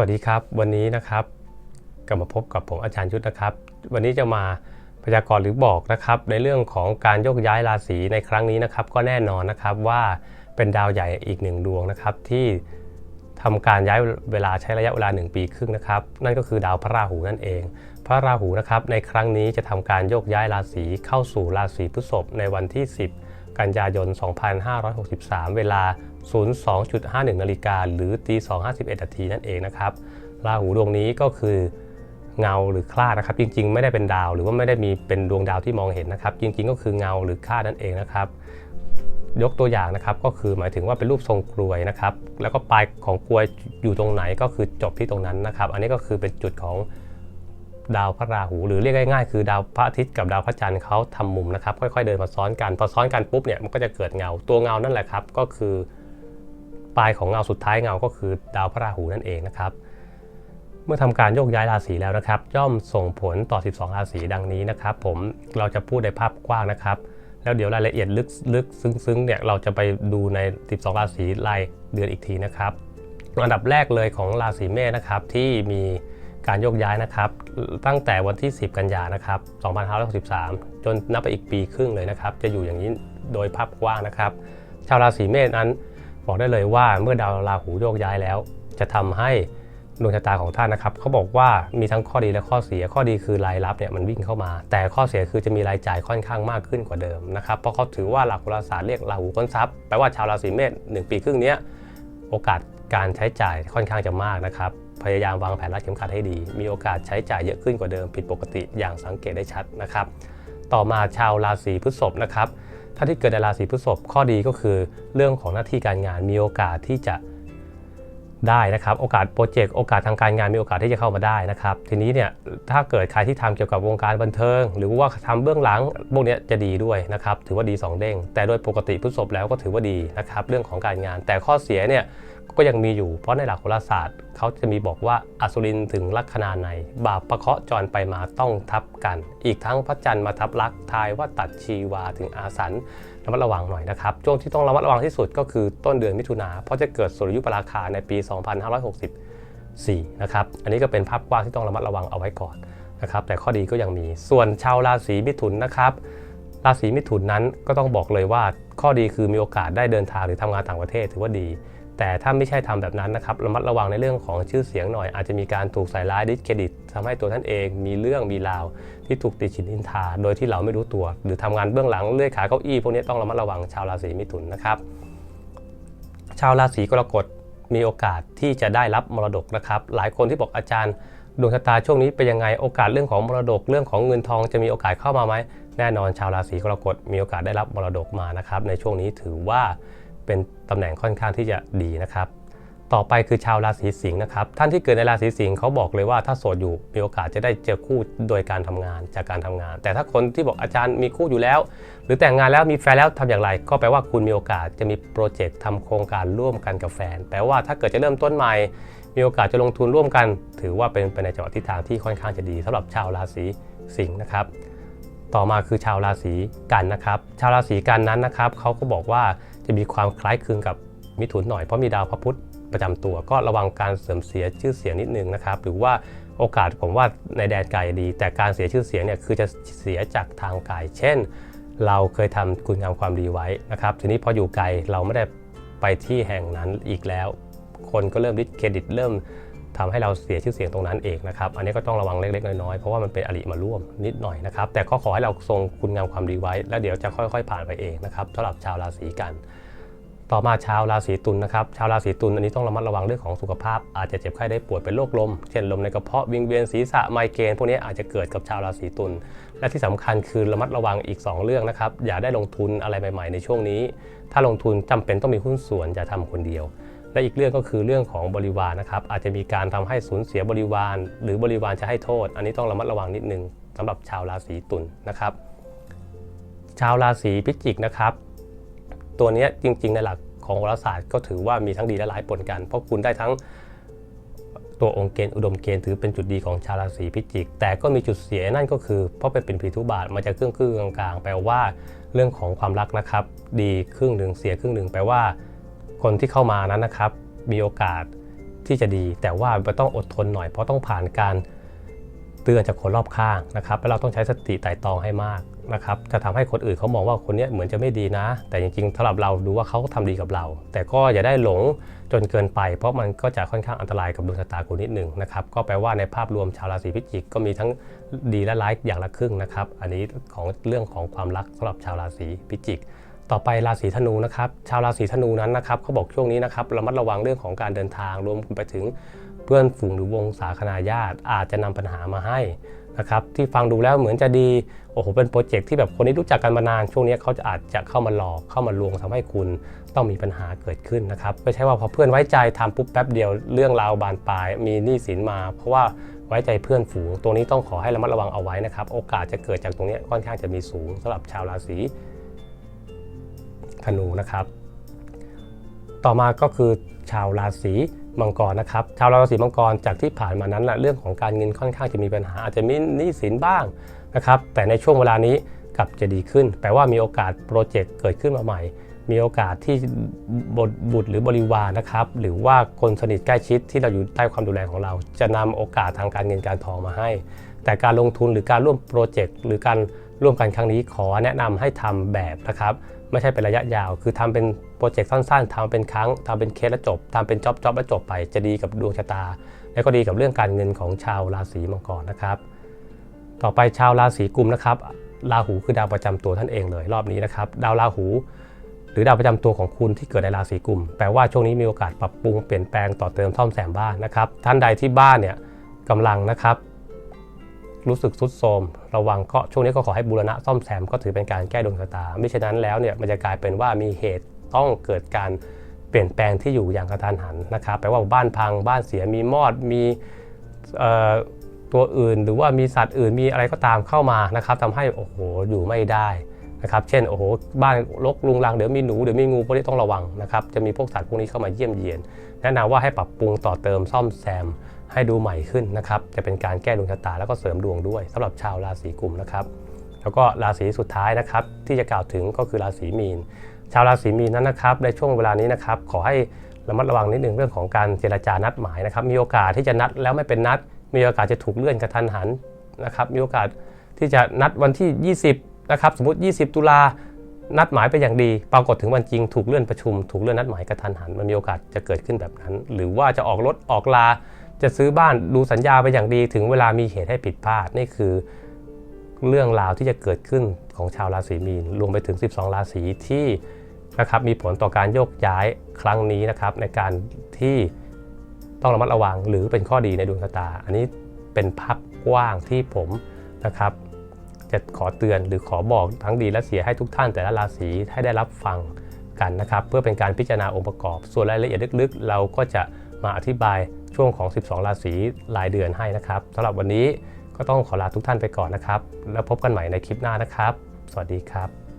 วัสดีครับ วันนี้นะครับกลับมาพบกับผมอาจารย์ยุทธนะครับ วันนี้จะมาพยากรณ์หรือบอกนะครับ ในเรื่องของการโยกย้ายราศีในครั้งนี้นะครับ ก็แน่นอนนะครับว่าเป็นดาวใหญ่อีกหนึ่งดวงนะครับ ที่ทำการย้ายเวลาใช้ระยะเวลา 1 ปีครึ่งนะครับ นั่นก็คือดาวพระราหูนั่นเอง พระราหูนะครับในครั้งนี้จะทำการโยกย้ายราศีเข้าสู่ราศีพฤษภในวันที่ 10 กันยายน 2563 เวลา 02.51 นาฬิกาหรือตี2.51นาทีนั่นเองนะครับราหูดวงนี้ก็คือเงาหรือคลาดนะครับ จริงๆ ไม่ได้เป็นดาว หรือว่าไม่ได้มีเป็นดวงดาวที่มองเห็นนะครับ จริง ๆ ก็คือเงาหรือคลาดนั่นเองนะครับ ยกตัวอย่างนะครับก็คือหมายถึงว่าเป็นรูปทรงกลวยนะครับ แล้วก็ปลายของกลวยอยู่ตรงไหนก็คือจบที่ตรงนั้นนะครับ อันนี้ก็คือเป็นจุดของดาวพระราหู หรือเรียกง่ายๆ คือดาวพระอาทิตย์กับดาวพระจันทร์เขาทำมุมนะครับ ค่อยๆเดินมาซ้อนกันพอซ้อนกันปุ๊บเนี่ยมันก็จะเกิดเงาตัวเงานั่นแหละครับ ก็คือ ปลายของเงาสุดท้ายเงาก็คือดาวพระราหูนั่นเองนะครับ เมื่อทำการโยกย้ายราศีแล้วนะครับ ย่อมส่งผลต่อ 12 ราศีดังนี้นะครับ ผมเราจะพูดในภาพกว้างนะครับ แล้วเดี๋ยวรายละเอียดลึกลึกซึ้งๆเนี่ยเราจะไปดูใน 12 ราศีรายเดือนอีกทีนะครับอันดับแรกเลยของราศีเมษนะครับที่มีการโยกย้ายนะครับ ตั้งแต่วันที่ 10 กันยานะครับ 2563 จนนับไปอีกปีครึ่งเลยนะครับ จะอยู่อย่างนี้โดยภาพกว้างนะครับ ชาวราศีเมษนั้น บอกได้เลยว่าเมื่อดาวราหูโยกย้ายแล้ว จะทำให้ดวงชะตาของท่านนะครับเขาบอกว่ามีทั้งข้อดีและข้อเสียข้อดีคือรายรับเนี่ยมันวิ่งเข้ามา แต่ข้อเสียคือจะมีรายจ่ายค่อนข้างมากขึ้นกว่าเดิมนะครับเพราะเขาถือว่าหลักโหราศาสตร์เรียกราหูก้นทรัพย์แปลว่าชาวราศีเมษหนึ่งปีครึ่งนี้โอกาสการใช้จ่ายค่อนข้างจะมากนะครับพยายามวางแผนรัดเข็มขัดให้ดี มีโอกาสใช้จ่ายเยอะขึ้นกว่าเดิมผิดปกติอย่างสังเกตได้ชัดนะครับ ต่อมาชาวราศีพฤษภนะครับ ถ้าที่เกิดในราศีพฤษภข้อดีก็คือ เรื่องของหน้าที่การงานมีโอกาสที่จะ ได้นะครับโอกาสโปรเจกต์โอกาสทางการงานมีโอกาสที่จะเข้ามาได้นะครับทีนี้เนี่ยถ้าเกิดใครที่ทำเกี่ยวกับวงการบันเทิง หรือว่าทำเบื้องหลังพวกนี้จะดีด้วยนะครับถือว่าดี 2 เด้ง แต่โดยปกติพฤษภแล้วก็ถือว่าดีนะครับเรื่องของการงาน แต่ข้อเสียเนี่ยก็ยังมีอยู่เพราะในหลักโหราศาสตร์เขาจะมีบอกว่าอสุรินถึงลัคนาใน บาปประเคาะจรไปมาต้องทับกัน อีกทั้งพระจันทร์มาทับลักทายว่าตัดชีวาถึงอาสัน ระมัดระวังหน่อยนะครับ ช่วงที่ต้องระมัดระวังที่สุดก็คือต้นเดือนมิถุนาเพราะจะเกิดสุริยุปราคาในปี 2564 นะครับ อันนี้ก็เป็นภาพกว้างที่ต้องระมัดระวังเอาไว้ก่อนนะครับแต่ข้อดีก็ยังมีส่วนชาวราศีมิถุนนะครับราศีมิถุนนั้นก็ต้องบอกเลยว่าข้อดีคือมีโอกาสได้เดินทางหรือทำงานต่างประเทศถือว่าดี แต่ถ้าไม่ใช่ทำแบบนั้นนะครับระมัดระวังในเรื่องของชื่อเสียงหน่อย อาจจะมีการถูกใส่ร้ายดิสเครดิตทำให้ตัวท่านเองมีเรื่องมีราว ที่ถูกติชินอินทา โดยที่เราไม่รู้ตัว หรือทำงานเบื้องหลังเลื่อยขาเก้าอี้พวกนี้ต้องระมัดระวังชาวราศีมิถุนนะครับ ชาวราศีกรกฎมีโอกาสที่จะได้รับมรดกนะครับ หลายคนที่บอกอาจารย์ดวงชะตาช่วงนี้เป็นยังไงโอกาสเรื่องของมรดกเรื่องของเงินทองจะมีโอกาสเข้ามาไหมแน่นอนชาวราศีกรกฎมีโอกาสได้รับมรดกมานะครับในช่วงนี้ถือว่า เป็นตำแหน่งค่อนข้างที่จะดีนะครับ ต่อไปคือชาวราศีสิงห์นะครับ ท่านที่เกิดในราศีสิงห์เขาบอกเลยว่าถ้าโสดอยู่มีโอกาสจะได้เจอคู่โดยการทำงานจากการทำงาน แต่ถ้าคนที่บอกอาจารย์มีคู่อยู่แล้ว หรือแต่งงานแล้วมีแฟนแล้วทำอย่างไร ก็แปลว่าคุณมีโอกาสจะมีโปรเจกต์ทำโครงการร่วมกันกับแฟน แปลว่าถ้าเกิดจะเริ่มต้นใหม่ มีโอกาสจะลงทุนร่วมกัน ถือว่าเป็นไปในจังหวะทิศทางที่ค่อนข้างจะดีสำหรับชาวราศีสิงห์นะครับต่อมาคือชาวราศีกันนะครับ ชาวราศีกันนั้นนะครับเขาก็บอกว่า จะมีความคล้ายคลึงกับมิถุนหน่อยเพราะมีดาวพระพุธประจำตัว ก็ระวังการเสื่อมเสียชื่อเสียงนิดนึงนะครับ หรือว่าโอกาสผมว่าในแดนไกลดี แต่การเสียชื่อเสียงเนี่ยคือจะเสียจากทางไกลเช่น เราเคยทำคุณงามความดีไว้นะครับ ทีนี้พออยู่ไกลเราไม่ได้ไปที่แห่งนั้นอีกแล้ว คนก็เริ่มดิสเครดิตเริ่มทำให้เราเสียชื่อเสียงตรงนั้นเองนะครับ อันนี้ก็ต้องระวังเล็กๆน้อยๆ เพราะว่ามันเป็นอริมาร่วมนิดหน่อยนะครับ แต่ก็ขอให้เราทรงคุณงามความดีไว้ แล้วเดี๋ยวจะค่อยๆ ผ่านไปเองนะครับสำหรับชาวราศีกัน ต่อมาชาวราศีตุลนะครับชาวราศีตุลอันนี้ต้องระมัดระวังเรื่องของสุขภาพ อาจจะเจ็บไข้ได้ป่วยเป็นโรคลม เช่นลมในกระเพาะวิงเวียนศีรษะไมเกรนพวกนี้อาจจะเกิดกับชาวราศีตุลและที่สำคัญคือระมัดระวังอีก 2 เรื่องนะครับอย่าได้ลงทุนอะไรใหม่ ๆ ในช่วงนี้ ถ้าลงทุนจำเป็นต้องมีหุ้นส่วนอย่าทำคนเดียว และอีกเรื่องก็คือเรื่องของบริวารนะครับอาจจะมีการทำให้สูญเสียบริวาร หรือบริวารจะให้โทษ อันนี้ต้องระมัดระวังนิดนึงสำหรับชาวราศีตุลนะครับชาวราศีพิจิกนะครับ ตัวนี้จริง ๆ ในหลักของโหราศาสตร์ก็ถือว่ามีทั้งดีและร้ายปนกัน เพราะคุณได้ทั้งตัวองค์เกณฑ์อุดมเกณฑ์ถือเป็นจุดดีของชาวราศีพิจิก แต่ก็มีจุดเสียนั่นก็คือ เพราะเป็นเป็นผีทุบาทมาจากครึ่งครึ่งกลางๆแปลว่าเรื่องของความรักนะครับ ดีครึ่งหนึ่งเสียครึ่งหนึ่งแปลว่า คนที่เข้ามานั้นนะครับ มีโอกาสที่จะดี แต่ว่าต้องอดทนหน่อยเพราะต้องผ่านการ เตือนจากคนรอบข้างนะครับแล้วเราต้องใช้สติไต่ตองให้มากนะครับจะทำให้คนอื่นเขามองว่าคนนี้เหมือนจะไม่ดีนะ แต่จริงๆสำหรับเราดูว่าเขาทำดีกับเรา แต่ก็อย่าได้หลงจนเกินไป เพราะมันก็จะค่อนข้างอันตรายกับดวงชะตาคุณนิดหนึ่งนะครับก็แปลว่าในภาพรวมชาวราศีพิจิกก็มีทั้งดีและร้ายอย่างละครึ่งนะครับ อันนี้ของเรื่องของความรักสำหรับชาวราศีพิจิกต่อไปราศีธนูนะครับชาวราศีธนูนั้นนะครับเขาบอกช่วงนี้นะครับระมัดระวังเรื่องของการเดินทางรวมไปถึง พื่อนฝูงหรือวงสาคนาญาติอาจจะนำปัญหามาให้นะครับที่ฟังดูแล้วเหมือนจะดีโอ้โหเป็นโปรเจกต์ที่แบบคนที่รู้จักกันมานาน ช่วงนี้เขาจะอาจจะเข้ามาหลอกเข้ามาลวงทำให้คุณต้องมีปัญหาเกิดขึ้นนะครับไม่ใช่ว่าพอเพื่อนไว้ใจทำปุ๊บแป๊บเดียวเรื่องราวบานปลายมีหนี้สินมา เพราะว่าไว้ใจเพื่อนฝูง ตรงนี้ต้องขอให้ระมัดระวังเอาไว้นะครับโอกาสจะเกิดจากตรงนี้ค่อนข้างจะมีสูงสำหรับชาวราศีธนูนะครับ ต่อมาก็คือชาวราศี มังกรนะครับชาวราศีมังกรจากที่ผ่านมานั้นนะเรื่องของการเงินค่อนข้างจะมีปัญหาอาจจะมีหนี้สินบ้างนะครับแต่ในช่วงเวลานี้กลับจะดีขึ้น แปลว่ามีโอกาสโปรเจกต์เกิดขึ้นมาใหม่ มีโอกาสที่บทบุตรหรือบริวารนะครับ หรือว่าคนสนิทใกล้ชิดที่เราอยู่ใต้ความดูแลของเรา จะนำโอกาสทางการเงินการทองมาให้ แต่การลงทุนหรือการร่วมโปรเจกต์หรือการร่วมกันครั้งนี้ขอแนะนำให้ทำแบบนะครับ ไม่ใช่เป็นระยะยาว คือทำเป็นโปรเจกต์สั้นๆทำเป็นครั้งทำเป็นเคสแล้วจบทำเป็นจ็อบจ็อบแล้วจบไป จะดีกับดวงชะตา และก็ดีกับเรื่องการเงินของชาวราศีมังกรนะครับ ต่อไปชาวราศีกุมนะครับ ราหูคือดาวประจำตัวท่านเองเลยรอบนี้นะครับ ดาวราหู หรือดาวประจำตัวของคุณที่เกิดในราศีกุม แปลว่าช่วงนี้มีโอกาสปรับปรุงเปลี่ยนแปลงต่อเติมซ่อมแซมบ้านนะครับ ท่านใดที่บ้านเนี่ยกำลังนะครับ รู้สึกทรุดโทมระวังก็ช่วงนี้ก็ขอให้บูรณะซ่อมแซมก็ถือเป็นการแก้ดวงชะตาไม่เช่นนั้นแล้วเนี่ยมันจะกลายเป็นว่ามีเหตุต้องเกิดการเปลี่ยนแปลงที่อยู่อย่างกระทันหันนะครับแปลว่าบ้านพังบ้านเสียมีมอดมีตัวอื่น หรือว่ามีสัตว์อื่นมีอะไรก็ตามเข้ามานะครับทำให้โอ้โหอยู่ไม่ได้นะครับเช่นโอ้โหบ้านรกลุงรังเดี๋ยวมีหนูเดี๋ยวมีงูพวกนี้ต้องระวังนะครับจะมีพวกสัตว์พวกนี้เข้ามาเยี่ยมเยียน แนะนำว่าให้ปรับปรุงต่อเติมซ่อมแซม ให้ดูใหม่ขึ้นนะครับ จะเป็นการแก้ดวงชะตาแล้วก็เสริมดวงด้วยสำหรับชาวราศีกุมนะครับ แล้วก็ราศีสุดท้ายนะครับ ที่จะกล่าวถึงก็คือราศีมีน ชาวราศีมีนนั้นนะครับ ในช่วงเวลานี้นะครับ ขอให้ระมัดระวังนิดนึงเรื่องของการเจรจานัดหมายนะครับ มีโอกาสที่จะนัดแล้วไม่เป็นนัด มีโอกาสจะถูกเลื่อนกระทันหันนะครับ มีโอกาสที่จะนัดวันที่ 20 นะครับ สมมติ 20 ตุลานัดหมายไปอย่างดี ปรากฏถึงวันจริงถูกเลื่อนประชุม ถูกเลื่อนนัดหมายกระทันหัน มันมีโอกาสจะเกิดขึ้นแบบนั้น หรือว่าจะออกรถออกลา จะซื้อบ้านดูสัญญาไปอย่างดีถึงเวลามีเหตุให้ผิดพลาดนี่คือเรื่องราวที่จะเกิดขึ้นของชาวราศีมีนรวมไปถึง 12 ราศีที่นะครับมีผลต่อการโยกย้ายครั้งนี้นะครับในการที่ต้องระมัดระวังหรือเป็นข้อดีในดวงชะตา อันนี้เป็นภาพกว้างที่ผมนะครับจะขอเตือนหรือขอบอกทั้งดีและเสียให้ทุกท่านแต่ละราศีให้ได้รับฟังกันนะครับ เพื่อเป็นการพิจารณาองค์ประกอบ ส่วนรายละเอียดลึกๆ เราก็จะมาอธิบาย ช่วงของ 12 ราศีรายเดือนให้นะครับสำหรับวันนี้ก็ต้องขอลาทุกท่านไปก่อนนะครับ แล้วพบกันใหม่ในคลิปหน้านะครับ สวัสดีครับ